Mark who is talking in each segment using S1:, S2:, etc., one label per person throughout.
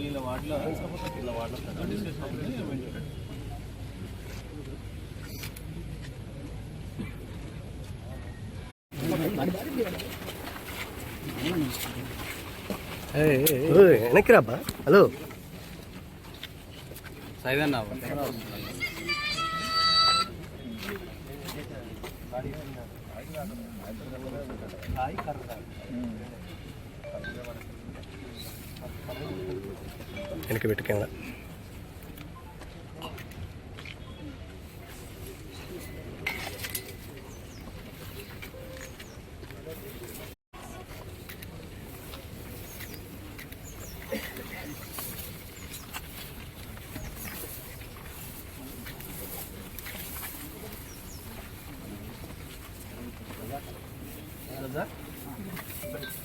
S1: వీళ్ళ వాటిలో వీళ్ళ వాటిలో డిస్కషన్
S2: వెనక్కి రాబ్బా హలో.
S1: సైదన్నా.
S2: எனக்கு விட்டுக்கங்க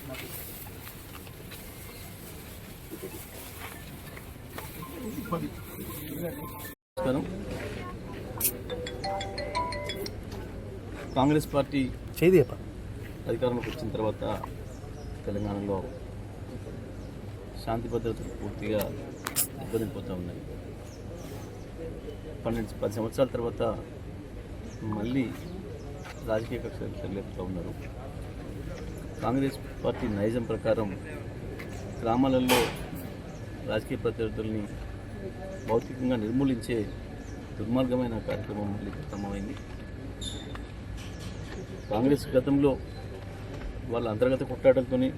S2: Gracias.
S1: నమస్కారం. కాంగ్రెస్ పార్టీ అధికారంలోకి వచ్చిన తర్వాత తెలంగాణలో శాంతి భద్రతలు పూర్తిగా దెబ్బతిపోతూ ఉన్నాయి. పన్నెండు పది సంవత్సరాల తర్వాత మళ్ళీ రాజకీయ కక్షలు తరలిపుతూ ఉన్నారు. కాంగ్రెస్ పార్టీ నైజం ప్రకారం గ్రామాలలో రాజకీయ ప్రత్యర్థుల్ని భౌతికంగా నిర్మూలించే దుర్మార్గమైన కార్యక్రమం లిఖితమైంది కాంగ్రెస్ గతంలో వాళ్ళ అంతర్గత కొట్లాటలతోని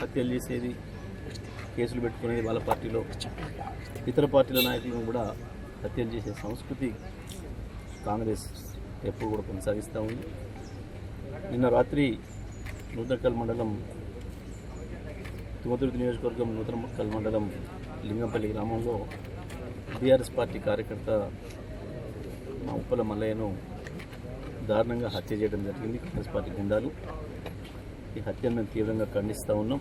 S1: హత్యలు చేసేది కేసులు పెట్టుకునేది వాళ్ళ పార్టీలో. ఇతర పార్టీల నాయకులను కూడా హత్యలు చేసే సంస్కృతి కాంగ్రెస్ ఎప్పుడు కూడా కొనసాగిస్తూ ఉంది. నిన్న రాత్రి నూతనకల్ మండలం తుమతుర్తి నియోజకవర్గం నూతనకల్ మండలం లింగంపల్లి గ్రామంలో బీఆర్ఎస్ పార్టీ కార్యకర్త మా ఉప్పల మల్లయ్యను దారుణంగా హత్య చేయడం జరిగింది. కాంగ్రెస్ పార్టీ గుండాలు. ఈ హత్యను మేము తీవ్రంగా ఖండిస్తూ ఉన్నాం.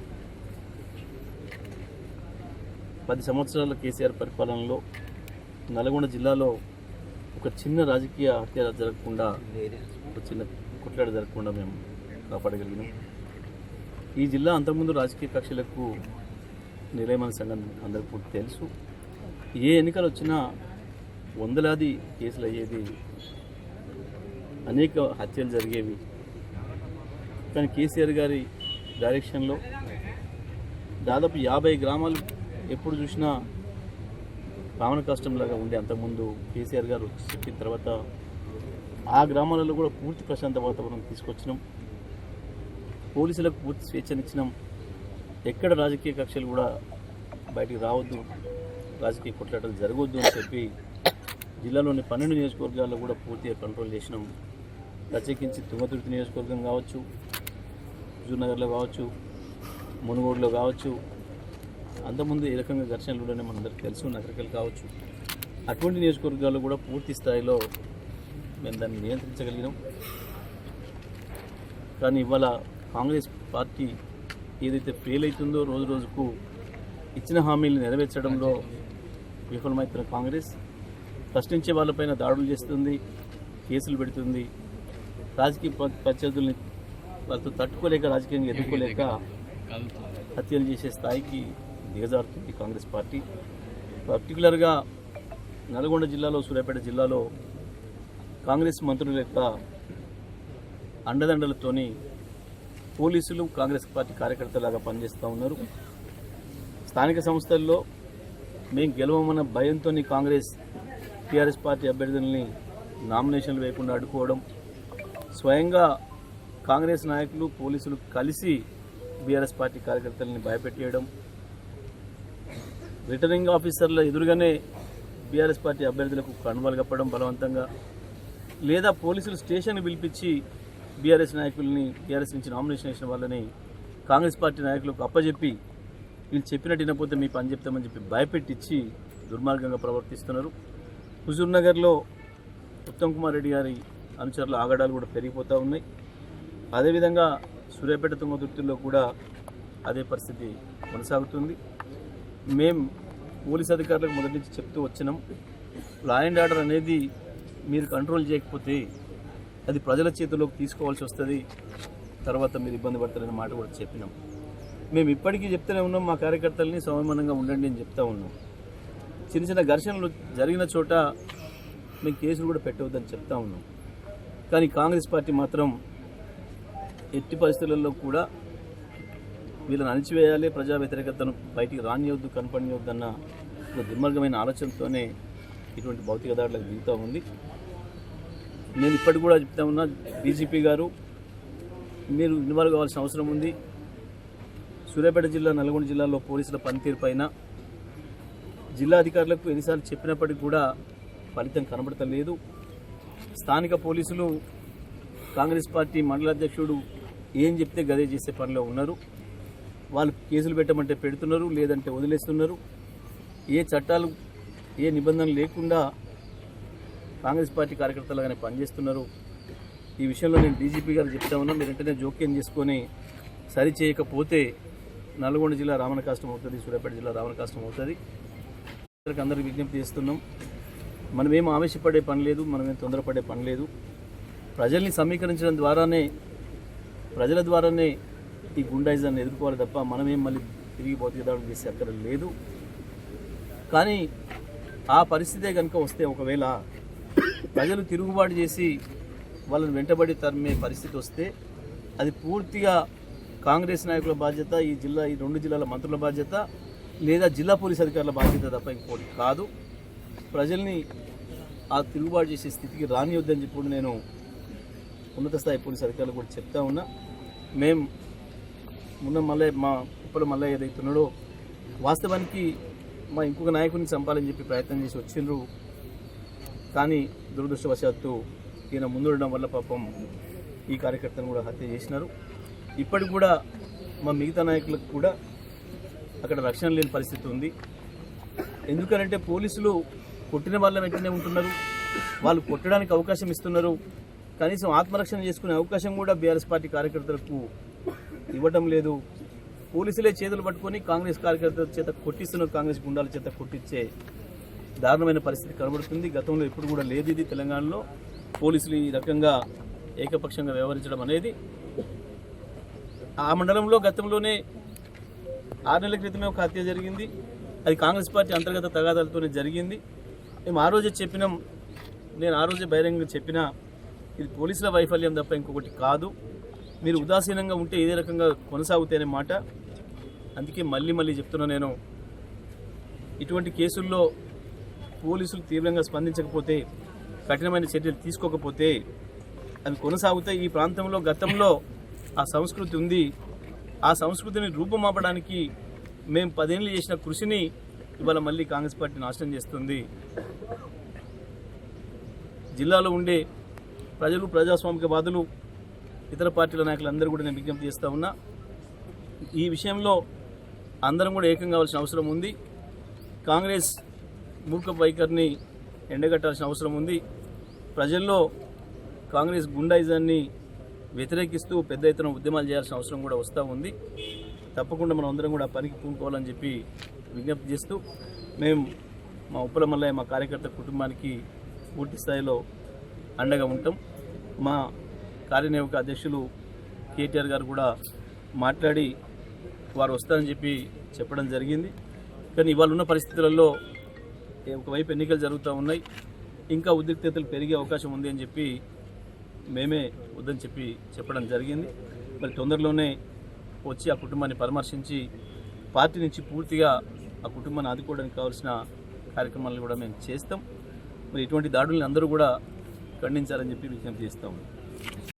S1: పది సంవత్సరాల కేసీఆర్ పరిపాలనలో నల్గొండ జిల్లాలో ఒక చిన్న రాజకీయ హత్య జరగకుండా ఒక చిన్న కొట్లాడ జరగకుండా మేము కాపాడగలిగినాం. ఈ జిల్లా అంతకుముందు రాజకీయ కక్షలకు నిలయమైన సంగతి అందరికీ తెలుసు. ఏ ఎన్నికలు వచ్చినా వందలాది కేసులు అయ్యేది అనేక హత్యలు జరిగేవి. కానీ కేసీఆర్ గారి డైరెక్షన్లో దాదాపు యాభై గ్రామాలు ఎప్పుడు చూసినా రావణ కష్టంలాగా ఉండే అంతకుముందు కేసీఆర్ గారు చెప్పిన తర్వాత ఆ గ్రామాలలో కూడా పూర్తి ప్రశాంత వాతావరణం తీసుకొచ్చినాం. పోలీసులకు పూర్తి స్వేచ్ఛనిచ్చినాం ఎక్కడ రాజకీయ కక్షలు కూడా బయటికి రావద్దు రాజకీయ కొట్లాటలు జరగవద్దు అని చెప్పి జిల్లాలోని పన్నెండు నియోజకవర్గాల్లో కూడా పూర్తిగా కంట్రోల్ చేసినాం. ప్రత్యేకించి తుంగతుర్తి నియోజకవర్గం కావచ్చు హుజూర్నగర్లో కావచ్చు మునుగోడులో కావచ్చు అంతకుముందు ఏ రకంగా ఘర్షణలు ఉండనే మనందరికీ తెలుసు నగరికలు కావచ్చు. అటువంటి నియోజకవర్గాల్లో కూడా పూర్తి స్థాయిలో మేము దాన్ని నియంత్రించగలిగినాం. కానీ ఇవాళ కాంగ్రెస్ పార్టీ ఏదైతే ఫెయిల్ అవుతుందో రోజు రోజుకు ఇచ్చిన హామీలు నెరవేర్చడంలో విఫలమవుతున్న కాంగ్రెస్ ప్రశ్నించే వాళ్ళపైన దాడులు చేస్తుంది కేసులు పెడుతుంది రాజకీయ ప్రత్యర్థుల్ని వాళ్ళతో తట్టుకోలేక రాజకీయంగా ఎదుర్కోలేక హత్యలు చేసే స్థాయికి దిగజారుతుంది కాంగ్రెస్ పార్టీ. పర్టికులర్గా నల్గొండ జిల్లాలో సూర్యాపేట జిల్లాలో కాంగ్రెస్ మంత్రుల యొక్క అండదండలతోని పోలీసులు కాంగ్రెస్ పార్టీ కార్యకర్తలాగా పనిచేస్తూ ఉన్నారు. స్థానిక సంస్థల్లో మేము గెలవమన్న భయంతో కాంగ్రెస్ టీఆర్ఎస్ పార్టీ అభ్యర్థుల్ని నామినేషన్లు వేయకుండా అడ్డుకోవడం స్వయంగా కాంగ్రెస్ నాయకులు పోలీసులు కలిసి బీఆర్ఎస్ పార్టీ కార్యకర్తలని భయపెట్టేయడం రిటర్నింగ్ ఆఫీసర్ల ఎదురుగానే బీఆర్ఎస్ పార్టీ అభ్యర్థులకు కనుమలు కప్పడం బలవంతంగా లేదా పోలీసులు స్టేషన్ పిలిపించి బీఆర్ఎస్ నాయకుల్ని బీఆర్ఎస్ నుంచి నామినేషన్ వేసిన వాళ్ళని కాంగ్రెస్ పార్టీ నాయకులకు అప్పజెప్పి వీళ్ళు చెప్పినట్టు వినకపోతే మీ పని చెప్తామని చెప్పి భయపెట్టించి దుర్మార్గంగా ప్రవర్తిస్తున్నారు. హుజూర్నగర్లో ఉత్తమ్ కుమార్ రెడ్డి గారి అనుచరుల ఆగడాలు కూడా పెరిగిపోతూ ఉన్నాయి. అదేవిధంగా సూర్యాపేట తుంగతుర్తిలో కూడా అదే పరిస్థితి కొనసాగుతుంది. మేము పోలీస్ అధికారులకు మొదటి నుంచి చెప్తూ వచ్చినాం. లా అండ్ ఆర్డర్ అనేది మీరు కంట్రోల్ చేయకపోతే అది ప్రజల చేతిలోకి తీసుకోవాల్సి వస్తుంది. తర్వాత మీరు ఇబ్బంది పడతారనే మాట కూడా చెప్పినాం. మేము ఇప్పటికీ చెప్తూనే ఉన్నాం మా కార్యకర్తల్ని సంయమనంగా ఉండండి అని చెప్తా ఉన్నాం. చిన్న చిన్న ఘర్షణలు జరిగిన చోట మేము కేసులు కూడా పెట్టవద్దని చెప్తా ఉన్నాం. కానీ కాంగ్రెస్ పార్టీ మాత్రం ఎట్టి పరిస్థితులలో కూడా వీళ్ళని అణిచివేయాలి ప్రజా వ్యతిరేకతను బయటికి రానియొద్దు కనపడియొద్దన్న ఒక దుర్మార్గమైన ఆలోచనతోనే ఇటువంటి భౌతిక దాడులకు దిగుతూ ఉంది. నేను ఇప్పటికి కూడా చెప్తా ఉన్నా డీజీపీ గారు మీరు ఇన్వాల్వ్ కావాల్సిన అవసరం ఉంది. సూర్యాపేట జిల్లా నల్గొండ జిల్లాలో పోలీసుల పనితీరు పైన జిల్లా అధికారులకు ఎన్నిసార్లు చెప్పినప్పటికీ కూడా ఫలితం కనబడతలేదు. స్థానిక పోలీసులు కాంగ్రెస్ పార్టీ మండల అధ్యక్షుడు ఏం చెప్తే గదే చేసే పనిలో ఉన్నారు. వాళ్ళు కేసులు పెట్టమంటే పెడుతున్నారు లేదంటే వదిలేస్తున్నారు. ఏ చట్టాలు ఏ నిబంధనలు లేకుండా కాంగ్రెస్ పార్టీ కార్యకర్తలుగానే పనిచేస్తున్నారు. ఈ విషయంలో నేను డీజీపీ గారు చెప్తా ఉన్నా మీరు వెంటనే జోక్యం చేసుకొని సరి చేయకపోతే నల్గొండ జిల్లా రావణ కష్టం అవుతుంది సూర్యాపేట జిల్లా రావణ కష్టం అవుతుంది. అందరికీ విజ్ఞప్తి చేస్తున్నాం. మనం ఏం ఆవేశపడే పని లేదు మనం ఏం తొందరపడే పని లేదు. ప్రజల్ని సమీకరించడం ద్వారానే ప్రజల ద్వారానే ఈ గుండాయిజాన్ని ఎదుర్కోవాలి తప్ప మనమేం మళ్ళీ తిరిగి భౌతిక దాడులు చేసే అక్కడ లేదు. కానీ ఆ పరిస్థితే కనుక వస్తే ఒకవేళ ప్రజలు తిరుగుబాటు చేసి వాళ్ళని వెంటబడి తరిమే పరిస్థితి వస్తే అది పూర్తిగా కాంగ్రెస్ నాయకుల బాధ్యత ఈ జిల్లా ఈ రెండు జిల్లాల మంత్రుల బాధ్యత లేదా జిల్లా పోలీస్ అధికారుల బాధ్యత తప్ప ఇంకోటి కాదు. ప్రజల్ని ఆ తిరుగుబాటు చేసే స్థితికి రానివద్దని చెప్పి నేను ఉన్నత స్థాయి పోలీస్ అధికారులు కూడా చెప్తా ఉన్నా. మేము ఉన్న మల్లయ్య మా ఇప్పుడు మల్లయ్య ఏదైతున్నాడో వాస్తవానికి మా ఇంకొక నాయకుడిని చంపాలని చెప్పి ప్రయత్నం చేసి వచ్చిండ్రు. కానీ దురదృష్టవశాత్తు ఈయన ముందుండడం వల్ల పాపం ఈ కార్యకర్తను కూడా హత్య చేసినారు. ఇప్పటికి కూడా మా మిగతా నాయకులకు కూడా అక్కడ రక్షణ లేని పరిస్థితి ఉంది. ఎందుకనంటే పోలీసులు కొట్టిన వాళ్ళ వెంటనే ఉంటున్నారు. వాళ్ళు కొట్టడానికి అవకాశం ఇస్తున్నారు. కనీసం ఆత్మరక్షణ చేసుకునే అవకాశం కూడా బీఆర్ఎస్ పార్టీ కార్యకర్తలకు ఇవ్వటం లేదు. పోలీసులే చేతులు పట్టుకొని కాంగ్రెస్ కార్యకర్తల చేత కొట్టిస్తున్న కాంగ్రెస్ గుండాల చేత కొట్టించే దారుణమైన పరిస్థితి కనబడుతుంది. గతంలో ఎప్పుడు కూడా లేదు ఇది. తెలంగాణలో పోలీసులు ఈ రకంగా ఏకపక్షంగా వ్యవహరించడం అనేది ఆ మండలంలో గతంలోనే ఆరు నెలల క్రితమే ఒక హత్య జరిగింది. అది కాంగ్రెస్ పార్టీ అంతర్గత తగాదాలతోనే జరిగింది. మేము ఆ రోజే చెప్పినాం. నేను ఆ రోజే బహిరంగంగా చెప్పిన ఇది పోలీసుల వైఫల్యం తప్ప ఇంకొకటి కాదు. మీరు ఉదాసీనంగా ఉంటే ఇదే రకంగా కొనసాగుతాయనే మాట. అందుకే మళ్ళీ మళ్ళీ చెప్తున్నా నేను. ఇటువంటి కేసుల్లో పోలీసులు తీవ్రంగా స్పందించకపోతే కఠినమైన చర్యలు తీసుకోకపోతే అవి కొనసాగుతాయి. ఈ ప్రాంతంలో గతంలో ఆ సంస్కృతి ఉంది. ఆ సంస్కృతిని రూపుమాపడానికి మేము పదేళ్ళు చేసిన కృషిని ఇవాళ మళ్ళీ కాంగ్రెస్ పార్టీ నాశనం చేస్తుంది. జిల్లాలో ఉండే ప్రజలు ప్రజాస్వామికవాదులు ఇతర పార్టీల నాయకులందరూ కూడా నేను విజ్ఞప్తి చేస్తూ ఉన్నా. ఈ విషయంలో అందరం కూడా ఏకం కావాల్సిన అవసరం ఉంది. కాంగ్రెస్ మూర్ఖ వైఖరిని ఎండగట్టాల్సిన అవసరం ఉంది. ప్రజల్లో కాంగ్రెస్ గుండాయిజాన్ని వ్యతిరేకిస్తూ పెద్ద ఎత్తున ఉద్యమాలు చేయాల్సిన అవసరం కూడా వస్తూ ఉంది. తప్పకుండా మనం అందరం కూడా పనికి పూనుకోవాలని చెప్పి విజ్ఞప్తి చేస్తూ మేము మా ఉప్పల మల్లయ్య మా కార్యకర్త కుటుంబానికి పూర్తి స్థాయిలో అండగా ఉంటాం. మా కార్యనిర్వాహక అధ్యక్షులు కేటీఆర్ గారు కూడా మాట్లాడి వారు వస్తారని చెప్పి చెప్పడం జరిగింది. కానీ ఇవాళ ఉన్న పరిస్థితులలో ఒకవైపు ఎన్నికలు జరుగుతూ ఉన్నాయి. ఇంకా ఉద్రిక్తతలు పెరిగే అవకాశం ఉంది అని చెప్పి మేమే వద్దని చెప్పి చెప్పడం జరిగింది. మరి తొందరలోనే వచ్చి ఆ కుటుంబాన్ని పరామర్శించి పార్టీ నుంచి పూర్తిగా ఆ కుటుంబాన్ని ఆదుకోవడానికి కావాల్సిన కార్యక్రమాలను కూడా మేము చేస్తాం. మరి ఇటువంటి దాడుల్ని అందరూ కూడా ఖండించాలని చెప్పి విజ్ఞప్తి చేస్తాము